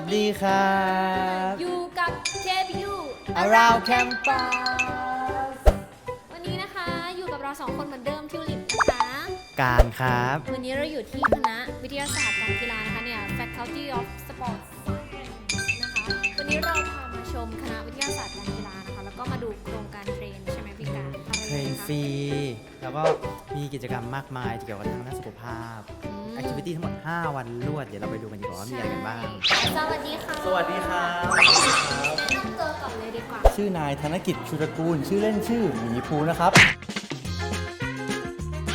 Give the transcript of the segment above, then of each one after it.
สดีครับ อยู่กับ KBU Around Campus วันนี้นะคะอยู่กับเราสองคนเหมือนเดิมทิวลิปนะคะ การครับ วันนี้เราอยู่ที่คณะวิทยาศาสตร์การกีฬานะคะเนี่ย Faculty of Sports Science นะคะ วันนี้เราพามาชมคณะวิทยาศาสตร์การกีฬา รนนะคะฟรีแล้วก็มีกิจกรรมมากมายเกี่ยวกับทางด้านสุขภาพอืมแอคทิวิตี้ทั้งหมด 5 วันรวด เดี๋ยวเราไปดูกันดีกว่าว่ามีอะไรกันบ้าง สวัสดีค่ะสวัสดีครับแนะนำตัวก่อนเลยดีกว่า ชื่อนายธนกิจชุตระกูล ชื่อเล่นชื่อหมีภูนะครับ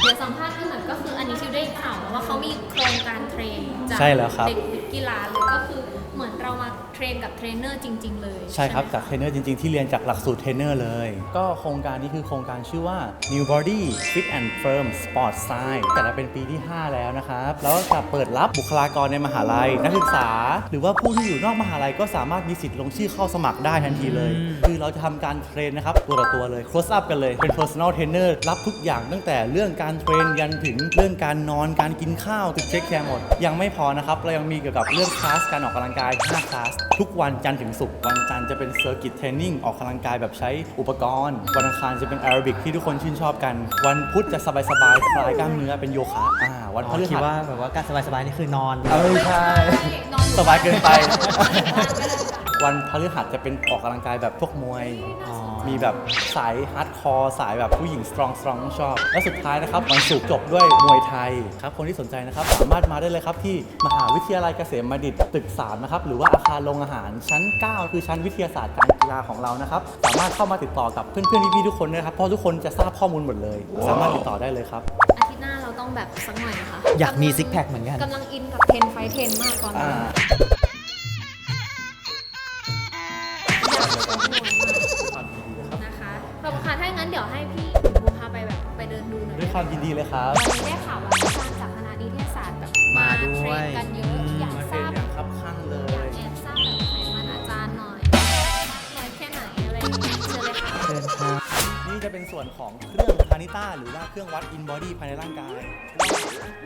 เดี๋ยวสัมภาษณ์กันหน่อยก็คืออันนี้ทิวได้ข่าวมาว่าเขามีโครงการเทรนจากใช่แล้วครับ เด็กกีฬาเลยก็คือเหมือนเรามา เทรนกับเทรนเนอร์จริง ๆ เลยใช่ครับไหมะจากเทรนเนอร์จริง ๆ ที่เรียนจากหลักสูตรเทรนเนอร์เลย ก็โครงการนี้คือโครงการชื่อว่า New Body Fit and Firm Sport Science แต่ละเป็นปีที่ 5 แล้วนะครับ แล้วก็จะเปิดรับบุคลากรในมหาลัย นักศึกษา หรือว่าผู้ที่อยู่นอกมหาลัยก็สามารถมีสิทธิ์ลงชื่อเข้าสมัครได้ทันทีเลยอืมคือเราจะทำการเทรนนะครับตัวต่อตัวเลย close up กันเลยเป็น personal trainer รับทุกอย่างตั้งแต่เรื่องการเทรนยันถึงเรื่องการนอนการกินข้าวติดเช็คแคร์หมด ยังไม่พอนะครับเรายังมีเกี่ยวกับเรื่องคลาสการออกกำลังกาย5คลาสทุกวันจันทร์ถึงศุกร์วันจันทร์จะเป็นเซอร์กิตเทรนนิ่งออกกำลังกายแบบใช้อุปกรณ์ วันอังคารจะเป็นแอโรบิกที่ทุกคนชื่นชอบกัน วันพุธจะสบายๆคลายกล้ามเนื้อเป็นโยคะอ่าวันพอ๋อฤคิดหัสว่าแบบว่าการสบายๆนี่คือนอน เออใช่ นอนอสบายเกินไปบ้านก็ได้ค่ะวันพฤหัสจะเป็นออกกำลังกายแบบพวกมวย อ๋อ มีแบบสายฮาร์ดคอร์สายแบบผู้หญิงสตรองสตรองชอบ และสุดท้ายนะครับวันศุกร์จบด้วยมวยไทยครับคนที่สนใจนะครับสามารถมาได้เลยครับที่มหาวิทยาลัยเกษมบัณฑิตตึก3นะครับหรือว่าอาคารโรงอาหารชั้น 9 คือชั้นวิทยาศาสตร์การกีฬาของเรานะครับสามารถเข้ามาติดต่อกับเพื่อนๆพี่ๆทุกคนนะครับเพราะทุกคนจะทราบข้อมูลหมดเลย สามารถติดต่อได้เลยครับ อาทิตย์หน้าเราต้องแบบสักหน่อยนะคะอยากมีซิกแพคเหมือนกัน กำลังอินกับเทนไฟเทนมากตอนนี้อ่า ดี๋ยวให้พี่บูพาไปแบบไปเดินดูหน่อยด้วยความยินดีเลยครับ วันนี้ได้ข่าวว่าอาจารย์จากคณะนิเทศศาสตร์แบบมาด้เทรวยนกันเยอะอืมอยากมาทเทรรานบอย่างครับข้างเลอยากยแอบทราบแบบไขมันอาจารย์หน่อยหน่อยแค่ไหนอะไรอย่างเงี้ยเชิญเลยค่ะ เชิญครับนี่จะเป็นส่วนของเครื่องพานิต้าหรือว่าเครื่องวัดอินบอดี้ภายในร่างกายว่า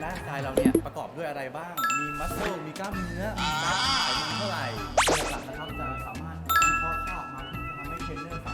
ร่างกายเราเนี่ยประกอบด้วยอะไรบ้าง มีมัสเซลมีกล้ามเนื้อมีแฟตมีไขมันเท่าไหร่โดยหลักๆนะครับจะสามารถวิเคราะห์ค่าออกมาเพื่อจะทำให้เทรนเนอร์ส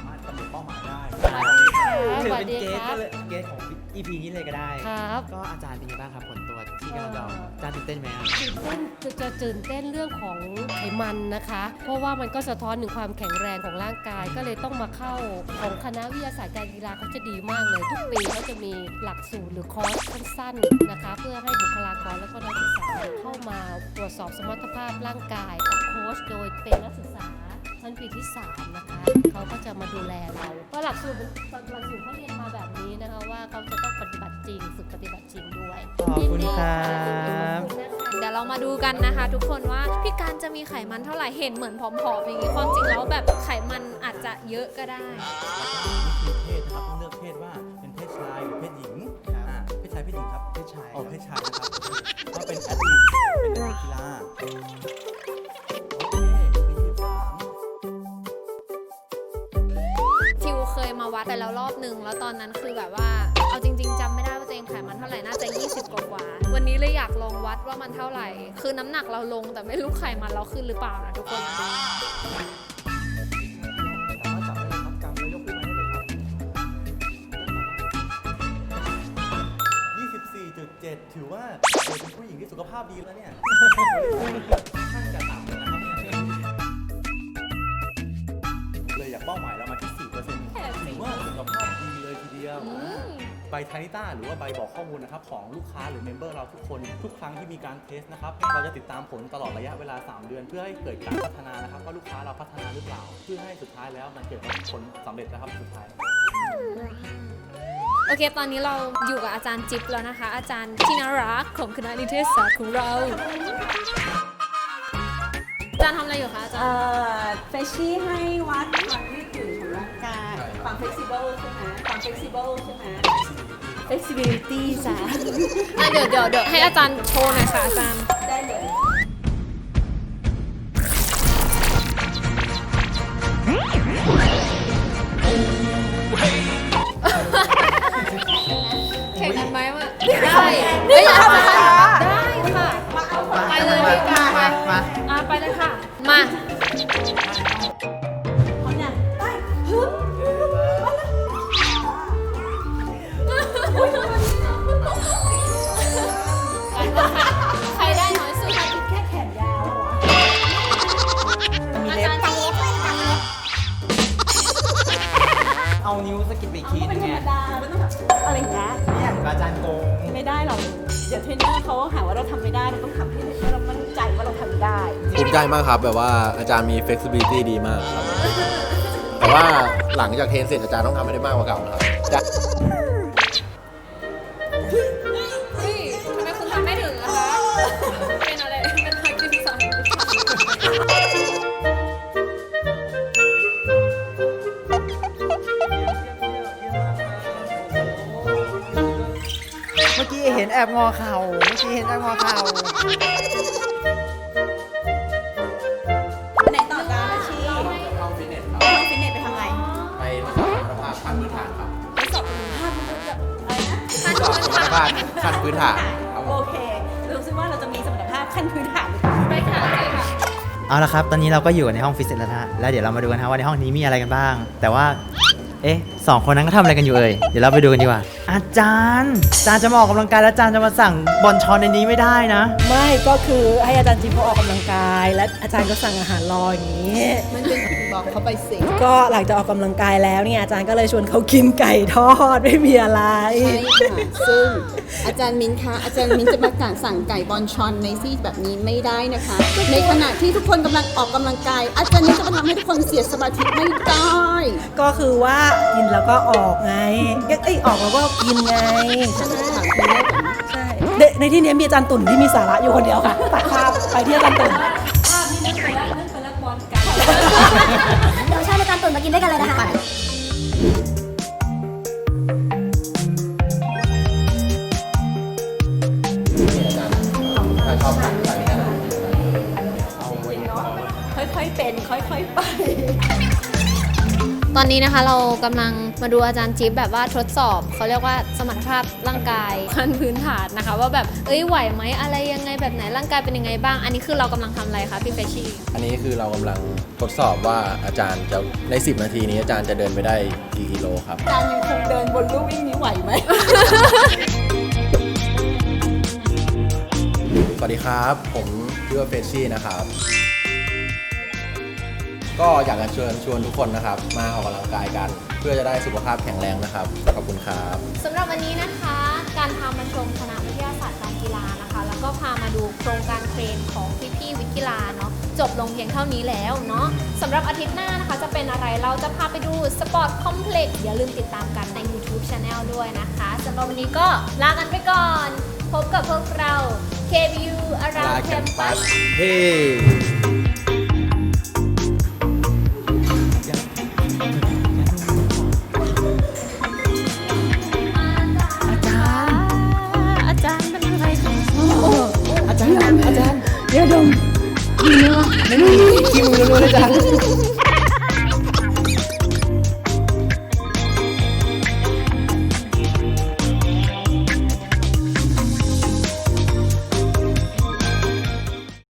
สวัเป็สนดีเกคสรับก็เลยเกสของ EP นี้เลยก็ได้ ครับก็อาจารย์เป็นยังไงบ้างครับผลตรวจที่กำลังจะออกอาจารย์ตื่นเต้นไหมครับตื่นเต้นจะจะตื่นเต้นเรื่องของไขมันนะคะ เพราะว่ามันก็สะท้อนถึงความแข็งแรงของร่างกาย ก็เลยต้องมาเข้าของคณะวิทยาศาสตร์การกีฬาเขาจะดีมากเลย ทุกปีเขาจะมีหลักสูตรหรือคอร์สสั้นๆนะคะ เพื่อให้บุคลากรและก็นักศึกษาเข้ามาตรวจสอบสมรรถภาพร่างกายกับโค้ชโดยเป็นนักศึกษา ชั้นปีที่ 3 นะคะเขาก็จะมาดูแลเราเพราะหลักสูตรมันหลักสูตรเขาเรียนมาแบบนี้นะคะว่าเขาจะต้องปฏิบัติจริงฝึกปฏิบัติจริงด้วยขอบคุณครับ เดี๋ยวเรามาดูกันนะคะ ทุกคนว่าพี่การจะมีไขมันเท่าไหร่เห็นเหมือนผอมๆอย่างนี้ความจริงแล้วแบบไขมันอาจจะเยอะก็ได้นี่คือเพศนะครับต้องเลือกเพศว่าเป็นเพศชายหรือเพศหญิงอ่าเพศชายเพศหญิงครับเพศชายอ๋อเพศชายนะครับก็เป็นแอตลีตเป็นนักกีฬาโอเค มาวัดไปแล้วรอบหนึ่งแล้วตอนนั้นคือแบบว่า เอาจริง ๆจำไม่ได้ว่าตัวเองไขมันเท่าไหร่ น่าจะ 20 กว่ากว่าๆวันนี้เลยอยากลองวัดว่ามันเท่าไหร่ คือน้ำหนักเราลงแต่ไม่รู้ไขมันเราขึ้นหรือเปล่านะทุกคนสามารถจับได้เลยครับกำแล้วยกขึ้นมาได้เลยครับ24.7ถือว่าเธอเป็นผู้หญิงที่สุขภาพดีแล้วเนี่ย บทานิต้าหรือว่าใบบอกข้อมูลนะครับของลูกค้าหรือเมมเบอร์เราทุกคนทุกครั้งที่มีการเทสนะครับเราจะติดตามผลตลอดระยะเวลา 3 เดือน เพื่อให้เกิดการพัฒนานะครับว่าลูกค้าเราพัฒนาหรือเปล่า เพื่อให้สุดท้ายแล้วมันเกิดผลสำเร็จนะครับสุดท้าย โอเค ตอนนี้เราอยู่กับอาจารย์จิ๊บแล้วนะคะ อาจารย์ที่น่ารักของคณะนิเทศศาสตร์ของเรา อาจารย์ทำอะไรอยู่คะอาจารเอ่ย์อเฟชชี่ให้วัด ความ flexible ใช่ไหมความ flexible ใช่ไหม flexibility จ้ะ อะเดี๋ยวเดี๋ยวเดี๋ยวให้อาจารย์โชว์หน่อยค่ะอาจารย์ เดี๋ยวเทรนเนอร์เขาหาว่าเราทำไม่ได้เราต้องทำให้เรามั่นใจว่าเราทำได้ ภูมิใจมากครับ แบบว่าอาจารย์มี flexibility ดีมากครับ แต่ว่าหลังจากเทรนเสร็จอาจารย์ต้องทำให้ได้มากกว่าเก่านะครับ แอบงอเข่าเมื่อกี้เห็นแอบงอเข่าไหนต่อจ้าอาชีพเข้าฟิตเนสครับไปห้องฟิตเนสไปทำไงไปทดสอบสมรรถภาพขั้นพื้นฐานครับทดสอบคุณภาพมันก็แบบอะไรนะขั้นทดสอบพื้นฐาภานพขั้นพื้นฐานโอเครู้สึกว่าเราจะมีสมรรถภาพขั้นพื้นฐานไปค่ะไปค่ะเอาละครับ ตอนนี้เราก็อยู่ในห้องฟิตเนสแล้วนะแล้วเดี๋ยวเรามาดูกันนะว่าในห้องนี้มีอะไรกันบ้าง แต่ว่า เอ๊ะสองคนนั้นก็ทำอะไรกันอยู่เอ่ย เดี๋ยวเราไปดูกันดีกว่า อาจารย์ อาจารย์จะมาออกกำลังกายแล้วอาจารย์จะมาสั่งบอลชอนในนี้ไม่ได้นะ ไม่ก็คือให้อาจารย์จิมเขาออกกำลังกาย และอาจารย์ก็สั่งอาหารรออย่างนี้ มันเป็นบอกเขาไปสิก็หลังจากออกกำลังกายแล้วเนี่ยอาจารย์ก็เลยชวนเขากินไก่ทอดไม่มีอะไร ใช่ค่ะซึ่งอาจารย์มิ้นคะอาจารย์มิ้นจะประกาศสั่งไก่บอลชอนในซีดแบบนี้ไม่ได้นะคะ ในขณะที่ทุกคนกำลังออกกำลังกาย อาจารย์มิ้นจะมาทำให้ทุกคนเสียสมาธิไม่ได้ ก็คือว่ากินแล้วก็ออกไงเอ้ยออกแล้วก็กินไงฉันจะถามคุณแม่ก่อนใช่ในในที่นี้มีอาจารย์ตุ่นที่มีสาระอยู่คนเดียวค่ะตัดภาพไปที่อาจารย์ตุ่นเดี๋ยวใช่ในการตุ่นมากินด้วยกันเลยนะ ตอนนี้นะคะเรากำลังมาดูอาจารย์จิ๊บแบบว่าทดสอบเขาเรียกว่าสมรรถภาพร่างกายขั้นพื้นฐานนะคะ ว่าแบบเอ้ยไหวไหมอะไรยังไงแบบไหนร่างกายเป็นยังไงบ้าง อันนี้คือเรากำลังทำอะไรคะพี่เฟชชี่อันนี้คือเรากำลังทดสอบว่าอาจารย์จะใน 10 นาทีนี้อาจารย์จะเดินไปได้กี่กิโลครับอาจารย์ยังคงเดินบนลู่วิ่งนี้ไหวไหมสวัสดีครับ ผมชื่อว่าเฟชชี่นะครับ ก็อยากจะเชิญชวนทุกคนนะครับ มาออกกำลังกายกัน เพื่อจะได้สุขภาพแข็งแรงนะครับ ขอบคุณครับ สำหรับวันนี้นะคะ การพามาชมคณะวิทยาศาสตร์การกีฬานะคะ แล้วก็พามาดูโครงการเทรนของพี่ๆวิทย์กีฬาเนาะจบลงเพียงเท่านี้แล้วเนาะสำหรับอาทิตย์หน้านะคะ จะเป็นอะไรเราจะพาไปดูสปอร์ตคอมเพล็กซ์อย่าลืมติดตามกันใน YouTube Channel ด้วยนะคะสำหรับวันนี้ก็ลากันไปก่อน พบกับพวกเรา KBU Around Campus เฮ้ จารย์อาจารย์เดี๋ยวดมคิวรัวๆเลยอาจารย์